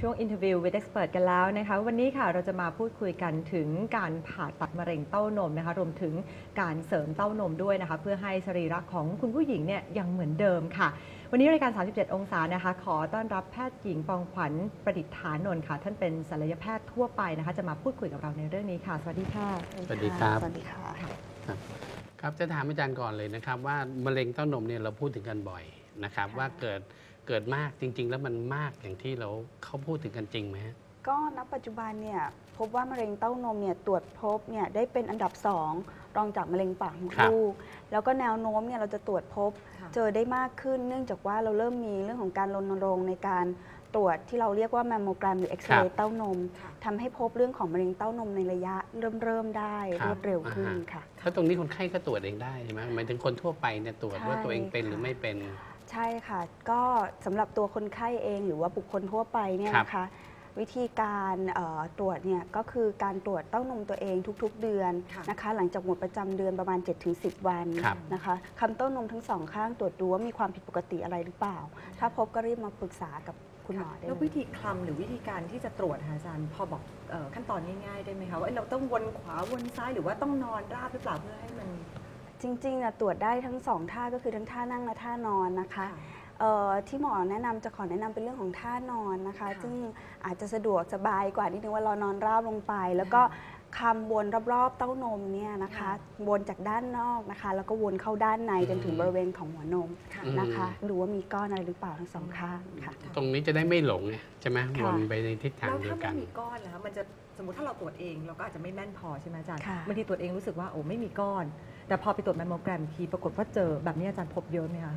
ช่วง Interview with Expert กันแล้วนะคะวันนี้ค่ะเราจะมาพูดคุยกันถึงการผ่าตัดมะเร็งเต้านมนะคะรวมถึงการเสริมเต้านมด้วยนะคะเพื่อให้สรีระของคุณผู้หญิงเนี่ยยังเหมือนเดิมค่ะ วันนี้รายการ 37 องศานะคะ ขอต้อนรับแพทย์หญิงปองขวัญประดิษฐานนท์ค่ะ ท่านเป็นศัลยแพทย์ทั่วไปนะคะจะมาพูดคุยกับเราในเรื่องนี้ค่ะ สวัสดีค่ะ สวัสดีครับสวัสดีค่ะครับครับจะถามอาจารย์ก่อนเลยนะครับว่ามะเร็งเต้านมเนี่ยเราพูดถึงกันบ่อย นะครับค่ะว่าเกิดเกิดมากจริง ๆ แล้วมันมากอย่างที่เราเขาพูดถึงกันจริงไหมฮะ ก็ณปัจจุบันเนี่ยพบว่ามะเร็งเต้านมเนี่ยตรวจพบเนี่ยได้เป็นอันดับ2รองจากมะเร็งปากมดครับลูก แล้วก็แนวโน้มเนี่ยเราจะตรวจพบ ค่ะเจอได้มากขึ้น เนื่องจากว่าเราเริ่มมีเรื่องของการรณรงค์ในการตรวจที่เราเรียกว่าแมมโมแกรมหรือเอ็กซเรย์เต้านมค่ะ ทำให้พบเรื่องของมะเร็งเต้านมในระยะเริ่มเริ่มได้ครัรบวดเร็วขึ้นอ่าฮะ ค่ะแล้วตรงนี้คนไข้ก็ตรวจเองได้ใช่ไหมหมายถึงคนทั่วไปเนี่ยตรวจว่าใช่ตัวเองเป็นหรือค่ะ ไม่เป็น ใช่ค่ะ ก็สำหรับตัวคนไข้เองหรือว่าบุคคลทั่วไปเนี่ยครับนะคะ วิธีการเอ่อตรวจเนี่ยก็คือการตรวจเต้านมตัวเองทุกๆเดือนค่ะนะคะ หลังจากหมดประจำเดือนประมาณ 7-10 วันครับนะคะคำเต้านมทั้งสองข้างตรวจดูว่ามีความผิดปกติอะไรหรือเปล่า ถ้าพบก็รีบมาปรึกษากับคุณหมอได้แล้วเลวิยธีคลำหรือวิธีการที่จะตรวจค่ะอาจารย์พอบอกเอ่อขั้นตอนง่ายๆได้ไหมคะว่าเอ้ยเราต้องวนขวาวนซ้ายหรือว่าต้องนอนราบหรือเปล่าเพื่อให้มัน จริงๆอะตรวจได้ทั้งสองท่าก็คือทั้งท่านั่งและท่านอนนะคะเอ่อที่หมอแนะนำจะขอแนะนำเป็นเรื่องของท่านอนนะคะค่ะซึ่งอาจจะสะดวกสบายกว่านิดนึงว่าเรานอนราบลงไป แล้วก็คำวนรอบๆเต้านมเนี่ยนะคะค่ะวนจากด้านนอกนะคะ แล้วก็วนเข้าด้านในจนถึงบริเวณของหัวนมค่ะอืมนะคะดูว่ามีก้อนอะไรหรือเปล่าทั้งสองข้างค่ะตรงนี้จะได้ไม่หลงไงใช่ไหมค่ะวนไปในทิศทางแล้วเดียถ้าวกัไม่นมีก้อนแล้วมันจะ สมมติถ้าเราตรวจเองเราก็อาจจะไม่แม่นพอใช่ไหมอาจารย์ค่ะ บางทีตรวจเองรู้สึกว่าโอ้ไม่มีก้อน แต่พอไปตรวจแมมโมแกรมทีปรากฏว่าเจอแบบนี้อาจารย์พบเยอะไหมคะ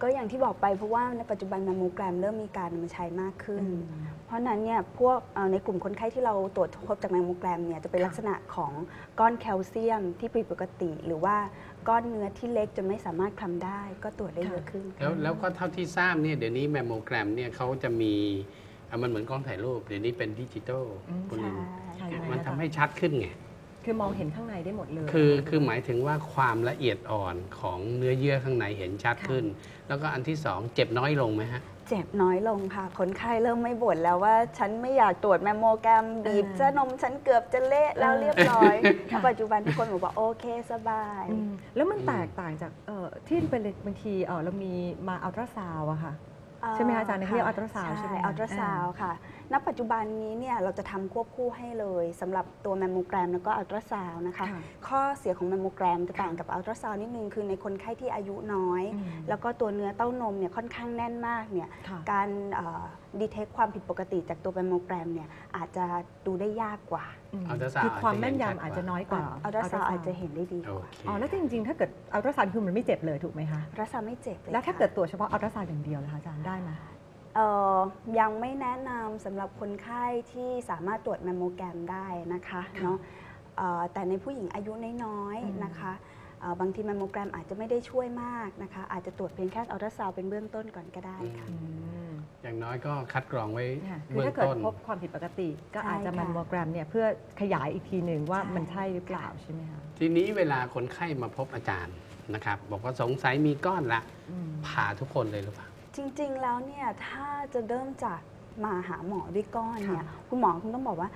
ก็อย่างที่บอกไปเพราะว่าในปัจจุบันแมมโมแกรมเริ่มมีการนำมาใช้มากขึ้นอืมเพราะฉะนั้นเนี่ยพวกเอ่อในกลุ่มคนไข้ที่เราตรวจพบจากแมมโมแกรมเนี่ยจะเป็นค่ะลักษณะของก้อนแคลเซียมที่ผิดปกติ หรือว่าก้อนเนื้อที่เล็กจนไม่สามารถคลำได้ ก็ตรวจได้เยอะขึ้น แล้วแล้วก็เท่าที่ทราบเนี่ยเดี๋ยวนี้แมมโมแกรมเนี่ยเขาจะมี อะมันเหมือนกล้องถ่ายรูปเดี๋ยวนี้เป็นดิจิตอลอืมคุณลินใช่มันทำให้ชัดขึ้นไง คือมองเห็นข้างในได้หมดเลยคือคือหมายถึงว่าความละเอียดอ่อนของเนื้อเยื่อข้างในเห็นชัดค่ะขึ้น แล้วก็อันที่สองเจ็บน้อยลงไหมฮะ เจ็บน้อยลงค่ะ คนไข้เริ่มไม่บ่นแล้วว่า ฉันไม่อยากตรวจแมมโมแกรมบีบอ่าเจ้านมฉันเกือบจะเละแล้วเออเรียบร้อยค่ะณปัจจุบันทุกคนบอกว่าโอเคสบาย อืมแล้วมันอืมแตกต่างจากเอ่อที่เป็นบางทีเอ่อเรามีมาอัลตราซาวอะค่ะ ใช่ไหมคะอาจารย์เขาเรียก ultrasound ใช่ไหมคะอัลตราซาวค่ะ ณปัจจุบันนี้เนี่ยเราจะทำควบคู่ให้เลยสำหรับตัวแมมโมแกรมแล้วก็อัลตราซาวนะคะค่ะข้อเสียของแมมโมแกรมจะต่างกับอัลตราซาวนิดนึงคือในคนไข้ที่อายุน้อยอืมแล้วก็ตัวเนื้อเต้านมเนี่ยค่อนข้างแน่นมากเนี่ยค่ะการดีเทคความผิดปกติจากตัวแมมโมแกรมเนี่ยอาจจะดูได้ยากกว่าม ultrasound คือความอาจจะเห็นแม่นชัดกว่ายำอาจจะน้อยกว่าอัลตราซาว ultrasound อาจจะเห็นได้ดีกโอว่าเคอ๋อแล้วจริงๆ ถ้าเกิดอัลตราซาวน์คือมันไม่เจ็บเลยถูกไหมคะอัลตราซาวไม่เจ็บเลยแล้วถ้าค่ะเกิดตรวจเฉพาะอัลตราซาวน์อย่างเดียวล่ะคะอาจารย์ได้ไหมเอ่อ ยังไม่แนะนำสำหรับคนไข้ที่สามารถตรวจแมมโมแกรมได้นะคะค่ะเนาะเอ่อแต่ในผู้หญิงอายุน้อยอืมๆนะคะเอ่อบางทีแมมโมแกรมอาจจะไม่ได้ช่วยมากนะคะ อาจจะตรวจเพียงแค่อัลตราซาวด์เป็นเบื้องต้นก่อนก็ได้ค่ะอืมอย่างน้อยก็คัดกรองไว้ค่ะคือเบื้องถ้าเกิดต้นพบความผิดปกติ ก็ใช่อาจจะค่ะแมมโมแกรมเนี่ยเพื่อขยายอีกทีหนึ่งว่าใช่มันใช่หรือเปล่าใช่ไหมคะทีนี้เวลาคนไข้มาพบอาจารย์นะครับ บอกว่าสงสัยมีก้อนละอืมผ่าทุกคนเลยหรือเปล่า จริงๆ แล้วเนี่ยถ้าจะเริ่มจากมาหาหมอด้วยก้อนเนี่ยค่ะคุณหมอคงต้องบอกว่า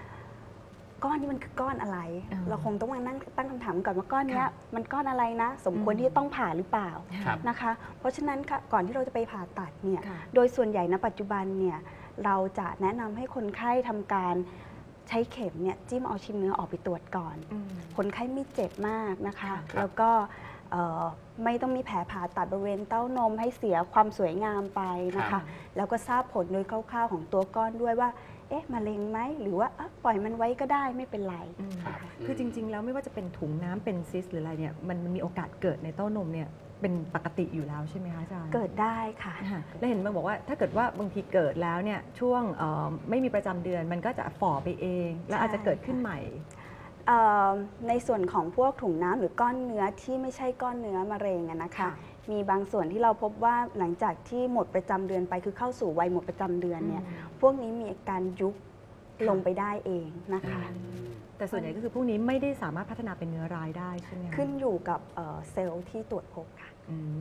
ก้อนนี้มันคือก้อนอะไรอ่าเราคงต้องมานั่งตั้งคำถามก่อนว่าก้อนเนี้ยค่ะมันก้อนอะไรนะ สมควรอืมที่จะต้องผ่าหรือเปล่าครับนะคะ เพราะฉะนั้นค่ะก่อนที่เราจะไปผ่าตัดเนี่ยค่ะโดยส่วนใหญ่ณปัจจุบันเนี่ยเราจะแนะนำให้คนไข้ทำการใช้เข็มเนี่ยจิ้มเอาชิ้นเนื้อออกไปตรวจก่อนอืมคนไข้ไม่เจ็บมากนะคะครับแล้วก็เอ่อ ไม่ต้องมีแผลผ่าตัดบริเวณเต้านมให้เสียความสวยงามไปนะครัคะบแล้วก็ทราบผลโดยคร่าวๆของตัวก้อนด้วยว่า เอ๊ะมะเร็งไหม หรือว่าเอ๊ะปล่อยมันไว้ก็ได้ไม่เป็นไรอืมครับคือจริง ๆ แล้วไม่ว่าจะเป็นถุงน้ำเป็นซิสหรืออะไรเนี่ยมันมันมีโอกาสเกิดในเต้านมเนี่ยเป็นปกติอยู่แล้วใช่ไหมคะอาจารย์เกิดได้ค่ะค่ะแล้วเห็นมาบอกว่าถ้าเกิดว่าบางทีเกิดแล้วเนี่ยช่วงเอ่อไม่มีประจำเดือนมันก็จะฝ่อไปเอง แล้วอาจจะเกิดขึ้นใหม่เอ่อ ในส่วนของพวกถุงน้ำหรือก้อนเนื้อที่ไม่ใช่ก้อนเนื้อมะเร็งอะนะคะค่ะมีบางส่วนที่เราพบว่าหลังจากที่หมดประจำเดือนไปคือเข้าสู่วัยหมดประจำเดือนเนี่ยพวกนี้มีอาการยุบค่ะลงไปได้เองนะคะ แต่ส่วนใหญ่ก็คือพวกนี้ไม่ได้สามารถพัฒนาเป็นเนื้อร้ายได้ใช่ไหมคะขึ้นอยู่กับเอ่อเซลล์ที่ตรวจพบค่ะอืม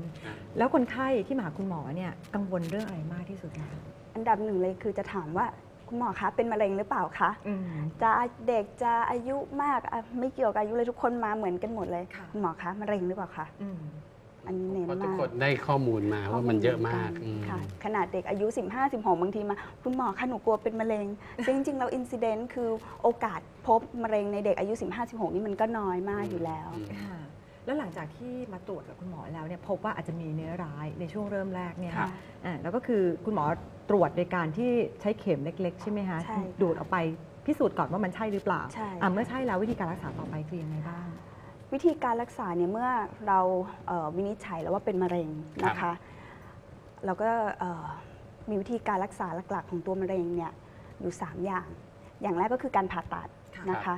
แล้วคนไข้ที่มาหาคุณหมอเนี่ยกังวลเรื่องอะไรมากที่สุดคะอันดับหนึ่งเลยคือจะถามว่า คุณหมอคะเป็นมะเร็งหรือเปล่าคะอืมจะเด็กจะอายุมากอะไม่เกี่ยวกับอายุเลยทุกคนมาเหมือนกันหมดเลยค่ะณหมอคะมะเร็งหรือเปล่าคะอืมอันนี้เน้นเพราะทุกมากคนได้ข้อมูลมาว่ามันเยอะมากอืมค่ะขนาดเด็กอายุ 15 16บางทีมา คุณหมอคะหนูกลัวเป็นมะเร็งซึ่งจริงๆเราอินซิเดนต์คือโอกาสพบมะเร็งในเด็กอายุ 15 16 นี่มันก็น้อยมากอยู่แล้วอืมค่ะแล้วหลังจากที่มาตรวจกับคุณหมอแล้วเนี่ยพบว่าอาจจะมีเนื้อร้ายในช่วงเริ่มแรกเนี่ยครัค่ะบอ่าแล้วก็คือคุณหมอ ตรวจโดยการที่ใช้เข็มเล็ก ๆ ใช่ไหมคะใช่ค่ะดูดออกไปพิสูจน์ก่อนว่ามันใช่หรือเปล่าใช่ อ่าเมื่อใช่แล้ววิธีการรักษาต่อไปคือยังไงบ้าง วิธีการรักษาเนี่ยเมื่อเราเอ่อวินิจฉัยแล้วว่าเป็นมะเร็งนะคะ เราก็เอ่อมีวิธีการรักษาหลักๆ ของตัวมะเร็งเนี่ยอยู่ 3 อย่าง อย่างแรกก็คือการผ่าตัดค่ะ นะคะ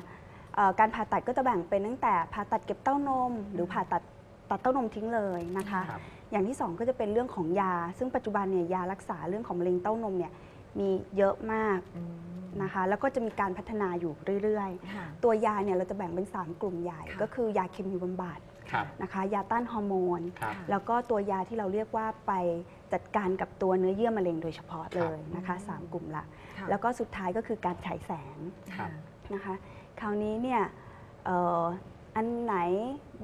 เอ่อการผ่าตัดก็จะแบ่งเป็นตั้งแต่ผ่าตัดเก็บเต้านม หรือผ่าตัด ตัดเต้านมทิ้งเลยนะคะ ครับ อย่างที่ 2 ก็จะเป็นเรื่องของยา ซึ่งปัจจุบันเนี่ยยารักษาเรื่องของมะเร็งเต้านมเนี่ยมีเยอะมากอืมนะคะ แล้วก็จะมีการพัฒนาอยู่เรื่อยค่ะ ๆ ตัวยาเนี่ยเราจะแบ่งเป็น 3 กลุ่มใหญ่ ค่ะ ก็คือยาเคมีบำบัดครับนะคะ ยาต้านฮอร์โมน ครับแล้วก็ตัวยาที่เราเรียกว่าไปจัดการกับตัวเนื้อเยื่อมะเร็งโดยเฉพาะเลยนะคะอืมสามกลุ่มละ ค่ะแล้วก็สุดท้ายก็คือการฉายแสง ครับ นะคะ คราวนี้เนี่ยเอ่อ อันไหน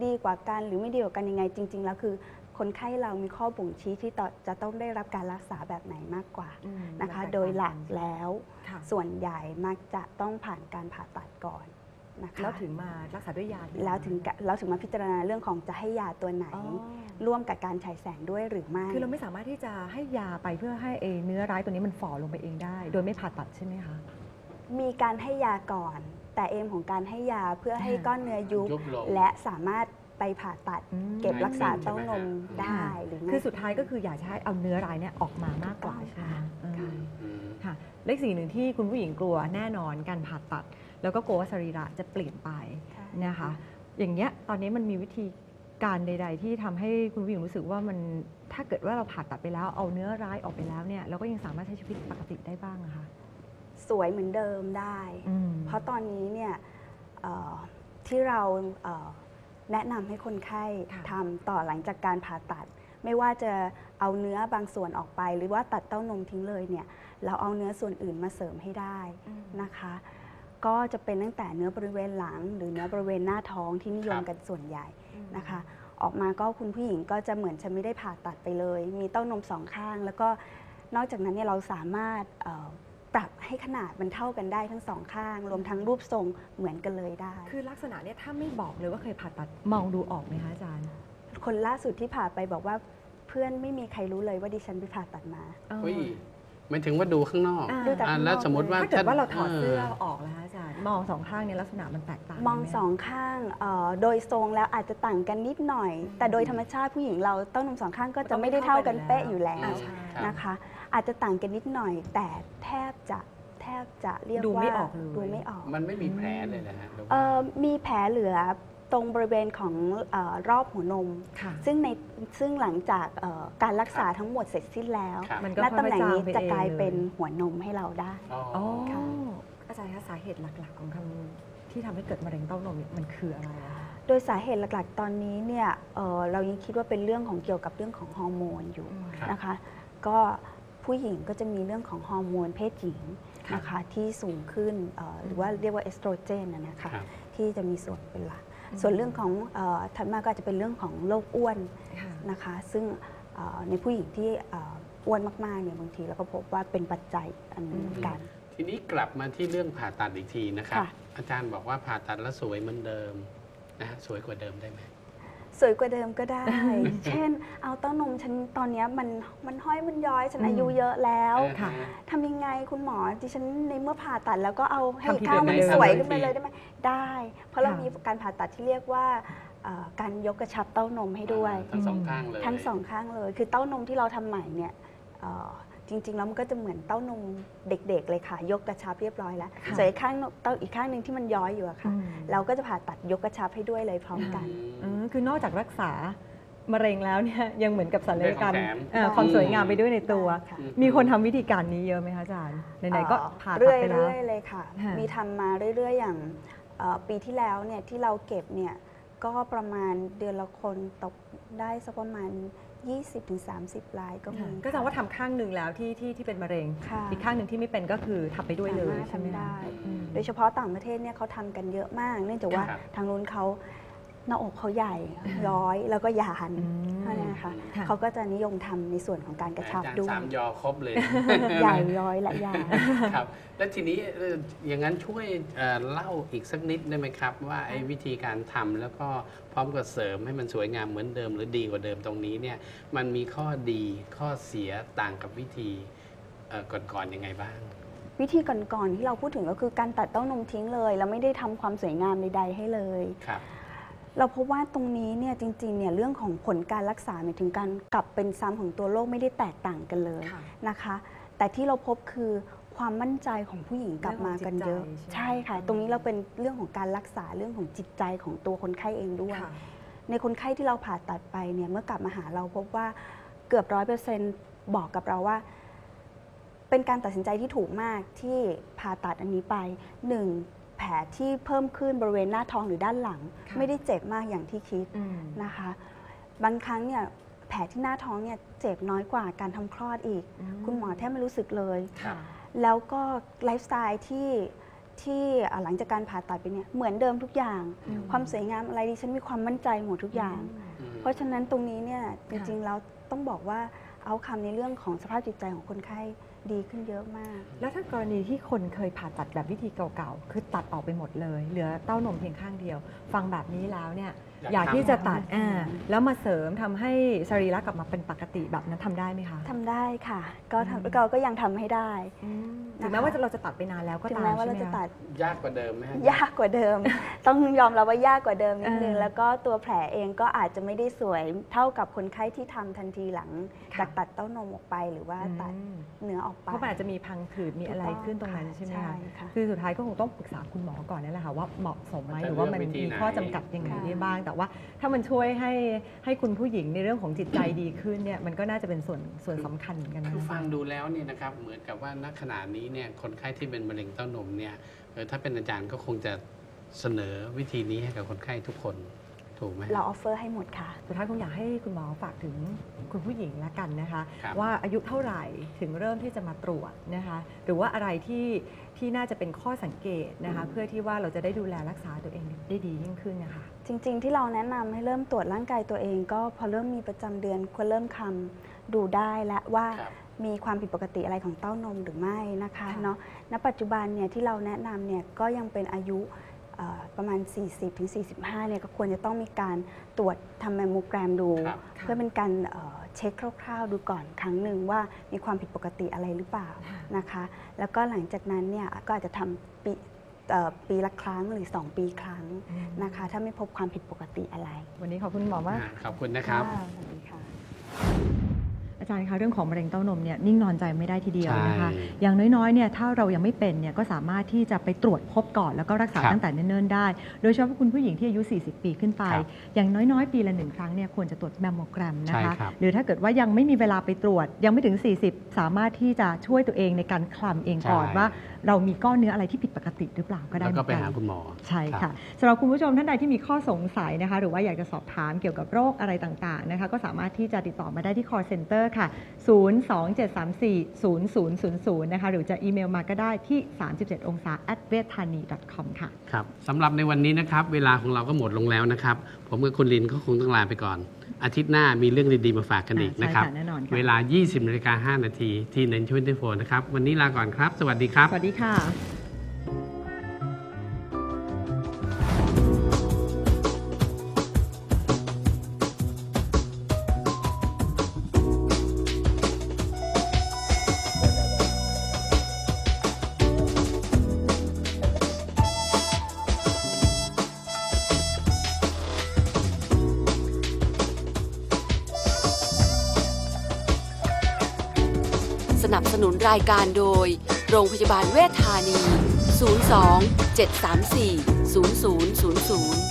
ดีกว่ากันหรือไม่ดีกว่ากันยังไง จริง ๆ แล้วคือคนไข้เรามีข้อบ่งชี้ที่ต่อจะต้องได้รับการรักษาแบบไหนมากกว่าอืมนะคะแตกต่างโดยหลักนแล้วค่ะส่วนใหญ่มักจะต้องผ่านการผ่าตัดก่อนนะคะแล้วถึงมารักษาด้วยยาดีแล้วถึงกะแล้วถึงมาพิจารณาเรื่องของจะให้ยาตัวไหนอ๋อร่วมกับการฉายแสงด้วยหรือไม่ คือเราไม่สามารถที่จะให้ยาไปเพื่อให้เอเนื้อร้ายตัวนี้มันฝ่อลงไปเองได้ โดยไม่ผ่าตัดใช่ไหมคะ มีการให้ยาก่อน แต่เอมของการให้ยาเพื่อให้อ่าก้อนเนื้อยุบยุบลง และสามารถไปผ่าตัดอืม เก็บรักษาง่ายขึ้นเต้านมใช่ไหมฮะได้หรือไม่ คือสุดท้ายก็คืออยากจะให้เอาเนื้อร้ายเนี่ยออกมามากกว่าถูกใช่ไหมค่ะอืม ค่ะ อืม ค่ะเลขสิ่งหนึ่งที่คุณผู้หญิงกลัวแน่นอนการผ่าตัด แล้วก็กลัวว่าสรีระจะเปลี่ยนไปใช่ นะคะ อย่างเงี้ยตอนนี้มันมีวิธีการใด ๆ ที่ทำให้คุณผู้หญิงรู้สึกว่ามันถ้าเกิดว่าเราผ่าตัดไปแล้วเอาเนื้อร้ายออกไปแล้วเนี่ยเราก็ยังสามารถใช้ชีวิตปกติได้บ้างอะคะ สวยเหมือนเดิมได้อืมเพราะตอนนี้เนี่ยเอ่อที่เราเอ่อแนะนำให้คนไข้ค่ะทำต่อหลังจากการผ่าตัด ไม่ว่าจะเอาเนื้อบางส่วนออกไป หรือว่าตัดเต้านมทิ้งเลยเนี่ยเราเอาเนื้อส่วนอื่นมาเสริมให้ได้อืมนะคะ ก็จะเป็นตั้งแต่เนื้อบริเวณหลัง หรือเนื้อบริเวณหน้าท้องที่นิยมครับกันส่วนใหญ่อืมนะคะ ออกมาก็คุณผู้หญิงก็จะเหมือนจะไม่ได้ผ่าตัดไปเลย มีเต้านมสองข้าง แล้วก็นอกจากนั้นเนี่ยเราสามารถเอ่อ ปรับให้ขนาดมันเท่ากันได้ทั้งสองข้าง รวมทั้งรูปทรงเหมือนกันเลยได้ คือลักษณะเนี่ยถ้าไม่บอกเลยว่าเคยผ่าตัดมองดูออกไหมคะอาจารย์ คนล่าสุดที่ผ่าไปบอกว่าเพื่อนไม่มีใครรู้เลยว่าดิฉันไปผ่าตัดมาเฮ้ยหมายถึงว่าดูข้างนอกอ่าดูจากอ่าข้างนอก แล้วสมมติว่าถ้าเกิดว่าเราถอดเสื้ออออกแล้วคะอาจารย์มองสองข้างเนี่ยลักษณะมันแตกต่างกันมองไหสองข้างเอ่อโดยทรงแล้วอาจจะต่างกันนิดหน่อย แต่โดยธรรมชาติผู้หญิงเราเต้านมสองข้างก็จะไม่ได้เท่ากันเป๊ะอยู่แล้วอ่าใช่นะคะ อาจจะต่างกันนิดหน่อย แต่แทบจะแทบจะเรียกดูว่าไม่ออกเลย ดูไม่ออกมันไม่มีแผลเลยนะฮะหรือว่าเอ่อมีแผลเหลือตรงบริเวณของเออรอบหัวนม ค่ะ ซึ่งในซึ่งหลังจากเอ่อการรักษาทั้งหมดเสร็จสิ้นแล้วครับมันก็ณค่อยๆตำแหน่งนี้จางไปจะกลายเองเลยเป็นหัวนมให้เราได้ อ๋ออ๋อค่ะ อาจารย์คะสาเหตุหลักๆ ของคำที่ทำให้เกิดมะเร็งเต้านมมันคืออะไรอะคะโดยสาเหตุหลักๆ ตอนนี้เนี่ยเอ่อเรายังคิดว่าเป็นเรื่องของเกี่ยวกับเรื่องของฮอร์โมนอยู่ครับนะคะก็ ผู้หญิงก็จะมีเรื่องของฮอร์โมนเพศหญิงนะคะที่สูงขึ้นเอ่อหรือว่าเรียกว่าเอสโตรเจนนะนะคะครับที่จะมีส่วนเป็นหลักอืมส่วนเรื่องของเอ่อถัดมาก็อาจจะเป็นเรื่องของโรคอ้วนค่ะนะคะซึ่งเอ่อในผู้หญิงที่เอ่ออ้วนมากๆเนี่ยบางทีเราก็พบว่าเป็นปัจจัยอันหนึงเหมือนกัน ทีนี้กลับมาที่เรื่องผ่าตัดอีกทีนะครับค่ะอาจารย์บอกว่าผ่าตัดแล้วสวยเหมือนเดิมนะฮะสวยกว่าเดิมได้ไหม สวยกว่าเดิมก็ได้ เช่น เอาเต้านมฉันตอนเนี้ยมันมันห้อยมันย้อยฉันอืมอายุเยอะแล้วค่ะทำยังไงคุณหมอดิฉันในเมื่อผ่าตัดแล้วก็เอาให้ทำทีก้าวมันเดียวสวยได้ขึ้นไปเลยได้ไหมได้ เพราะเราค่ะมีการผ่าตัดที่เรียกว่าเอ่อการยกกระชับเต้านมให้ด้วย ทั้งสองข้างเลยทั้งสองข้างเลย คือเต้านมที่เราทำใหม่เนี่ยเอ่อ จริง ๆ แล้วมันก็จะเหมือนเต้านมเด็ก ๆ เลยค่ะ ยกกระชับเรียบร้อยแล้วค่ะส่วนอีกข้างเต้าอีกข้างหนึ่งที่มันย้อยอยู่อะค่ะอืมเราก็จะผ่าตัดยกกระชับให้ด้วยเลยพร้อมกันอืมคือนอกจากรักษามะเร็งแล้วเนี่ยยังเหมือนกับศัลยกรรมได้ของแถมเอ่อความสวยงามไปด้วยในตัวได้ค่ะมีคนทำวิธีการนี้เยอะไหมคะอาจารย์ไหนๆก็ผ่าตัดเรื่อยไปแล้วเรื่อยๆเลยค่ะค่ะมีทำมาเรื่อยๆ อย่างเอ่อปีที่แล้วเนี่ยที่เราเก็บเนี่ยก็ประมาณเดือนละคนตกได้สักประมาณ 20-30รายก็มีก็แสดงว่าทำข้างหนึ่งแล้วที่ที่ที่เป็นมะเร็ง ค่ะ อีกข้างหนึ่งที่ไม่เป็นก็คือทำไปด้วยเลยสามารถใช่ไหมทำได้ คะอืม โดยเฉพาะต่างประเทศเนี่ยเขาทำกันเยอะมาก เนื่องจากว่าครับ ทางนู้นเขา หน้าอกเขาใหญ่ย้อยแล้วก็ยานอืมใช่ไหมคะค่ะเขาก็จะนิยมทำในส่วนของการกระชับอาจารย์ด้วยสามยอครบเลย ใหญ่ย้อยและยานครับ แล้วทีนี้เอ่ออย่างนั้นช่วยเอ่อเล่าอีกสักนิดได้ไหมครับ ว่าไอ้วิธีการทำแล้วก็พร้อมกับเสริมให้มันสวยงามเหมือนเดิม หรือดีกว่าเดิมตรงนี้เนี่ยมันมีข้อดีข้อเสียต่างกับวิธีเอ่อก่อนๆยังไงบ้างวิธีก่อนๆที่เราพูดถึงก็คือการตัดเต้านมทิ้งเลย แล้วไม่ได้ทำความสวยงามใดๆให้เลยครับ เราพบว่าตรงนี้เนี่ยจริงๆเนี่ยเรื่องของผลการรักษาหมายถึงการกลับเป็นซ้ำของตัวโรคไม่ได้แตกต่างกันเลยค่ะนะคะ แต่ที่เราพบคือความมั่นใจของผู้หญิงกลับมากันเยอะ เรื่องของจิตใจใช่ไหมใช่ค่ะ ตรงนี้เราเป็นเรื่องของการรักษาเรื่องของจิตใจของตัวคนไข้เองด้วย ค่ะ ในคนไข้ที่เราผ่าตัดไปเนี่ยเมื่อกลับมาหาเราพบว่าเกือบร้อยเปอร์เซ็นต์บอกกับเราว่า เป็นการตัดสินใจที่ถูกมากที่ผ่าตัดอันนี้ไปหนึ่งแผลที่เพิ่มขึ้นบริเวณหน้าท้องหรือด้านหลังค่ะไม่ได้เจ็บมากอย่างที่คิดอืมนะคะ บางครั้งเนี่ยแผลที่หน้าท้องเนี่ยเจ็บน้อยกว่าการทำคลอดอีกอืมคุณหมอแทบไม่รู้สึกเลยค่ะแล้วก็ไลฟ์สไตล์ที่ที่อ่าหลังจากการผ่าตัดไปเนี่ยเหมือนเดิมทุกอย่างอืมความสวยงามอะไรดิฉันมีความมั่นใจหมดทุกอย่างอืมเพราะฉะนั้นตรงนี้เนี่ยจค่ะริงๆแล้วต้องบอกว่าเอาคำในเรื่องของสภาพจิตใจของคนไข้ ดีขึ้นเยอะมาก แล้วถ้ากรณีที่คนเคยผ่าตัดแบบวิธีเก่าๆ คือตัดออกไปหมดเลย เหลือเต้านมเพียงข้างเดียว ฟังแบบนี้แล้วเนี่ยอยากอยากที่จะตัดทำอ่าแล้วมาเสริมทำให้สรีระกลับมาเป็นปกติแบบนั้นทำได้ไหมคะ ทำได้ค่ะ ก็อืม ทำเราก็ยังทำให้ได้ อืมนะคะถึงแม้ว่าเราจะตัดไปนานแล้วก็ถึงตามแม้ว่าเราใช่จะไหมคตัด ยากกว่าเดิมไหมฮะ ยากกว่าเดิม ต้องยอมรับว่ายากกว่าเดิมนิดนึง เออแล้วก็ตัวแผลเองก็อาจจะไม่ได้สวยเท่ากับคนไข้ที่ทำทันทีหลัง ค่ะ จากตัดเต้านมออกไปหรือว่าตัดอืมเนื้อออกไป เพราะมันอาจจะมีพังผืดมีอะไรขึ้นตรงนั้นใช่ไหมใช่คะค่ะ คือสุดท้ายก็คงต้องปรึกษาคุณหมอก่อนนั่นแหละค่ะว่าเหมาะสมไหมมันจะหรือว่ามันเลือกวิธีมีไหน ข้อจำกัดยังไงค่ะได้บ้าง แต่ว่าถ้ามันช่วยให้ให้คุณผู้หญิงในเรื่องของจิตใจดีขึ้นเนี่ยมันก็น่าจะเป็นส่วนส่วนสำคัญเหมือนกันนะ คือฟังดูแล้วเนี่ยนะครับเหมือนกับว่าณขณะนี้เนี่ยคนไข้ที่เป็นมะเร็งเต้านมเนี่ยเออถ้าเป็นอาจารย์ก็คงจะเสนอวิธีนี้ให้กับคนไข้ทุกคนถูกไหมเราออฟเฟอร์ให้หมดค่ะสุดท้ายคงอยากให้คุณหมอฝากถึงคุณผู้หญิงละกันนะคะครับว่าอายุเท่าไหร่ถึงเริ่มที่จะมาตรวจนะคะหรือว่าอะไรที่ที่น่าจะเป็นข้อสังเกตนะคะเพื่อที่ว่าเราจะได้ดูแลรักษาตัวเองได้ดียิ่งขึ้นนะคะจริง ๆ ที่เราแนะนำให้เริ่มตรวจร่างกายตัวเอง ก็พอเริ่มมีประจำเดือนควรเริ่มคำดูได้และว่าครับ มีความผิดปกติอะไรของเต้านมหรือไม่นะคะค่ะเนาะณปัจจุบันเนี่ยที่เราแนะนำเนี่ยก็ยังเป็นอายุเอ่อประมาณ 40-45 เนี่ยก็ควรจะต้องมีการตรวจทำแมมโมแกรมดูครับเพื่อเป็นการเอ่อเช็คคร่าวๆดูก่อนครั้งหนึ่งว่ามีความผิดปกติอะไรหรือเปล่าค่ะนะคะ แล้วก็หลังจากนั้นเนี่ยก็อาจจะทำปีเอ่อปีละครั้งหรือ 2 ปีครั้งนะคะ ถ้าไม่พบความผิดปกติอะไร วันนี้ขอบคุณหมอมากอ่าขอบคุณนะครับค่ะสวัสดีค่ะ อาจารย์คะเรื่องของมะเร็งเต้านมเนี่ยนิ่งนอนใจไม่ได้ทีเดียวนะคะใช่อย่างน้อยๆเนี่ยถ้าเรายังไม่เป็นเนี่ยก็สามารถที่จะไปตรวจพบก่อนแล้วก็รักษาครับตั้งแต่เนิ่นๆได้ โดยเฉพาะคุณผู้หญิงที่อายุ 40 ปีขึ้นไปครับอย่างน้อยๆ ปีละหนึ่งครั้งเนี่ยควรจะตรวจแมมโมแกรมนะใช่คะครับหรือถ้าเกิดว่ายังไม่มีเวลาไปตรวจ ยังไม่ถึง 40 สามารถที่จะช่วยตัวเองในการคลำเองก่อนใช่ว่า เรามีก้อนเนื้ออะไรที่ผิดปกติหรือเปล่าก็ได้แล้วเหมืก็อนไปกันหาคุณหมอใช่รัค่ะบสำหรับคุณผู้ชมท่านใดที่มีข้อสงสัยนะคะหรือว่าอยากจะสอบถามเกี่ยวกับโรคอะไรต่างๆนะคะก็สามารถที่จะติดต่อมาได้ที่ call center ค่ะ 027340000 นะคะ หรือจะอีเมลมาก็ได้ที่ 37 องศา at v e t h a n i com ค่ะ ครับสำหรับในวันนี้นะครับ เวลาของเราก็หมดลงแล้วนะครับ ผมกับคุณลินก็คงต้องลาไปก่อน อาทิตย์หน้ามีเรื่องดี ๆ มาฝากกันอีกอ่าใช่นะครับค่ะแน่นอนค่ะเวลา 20นาฬิกา5นาทีที่เน้นช่วยที่โฟนนะครับ วันนี้ลาก่อนครับ สวัสดีครับ สวัสดีค่ะ นุนรายการโดย โรงพยาบาลเวชธานี 02 734 0000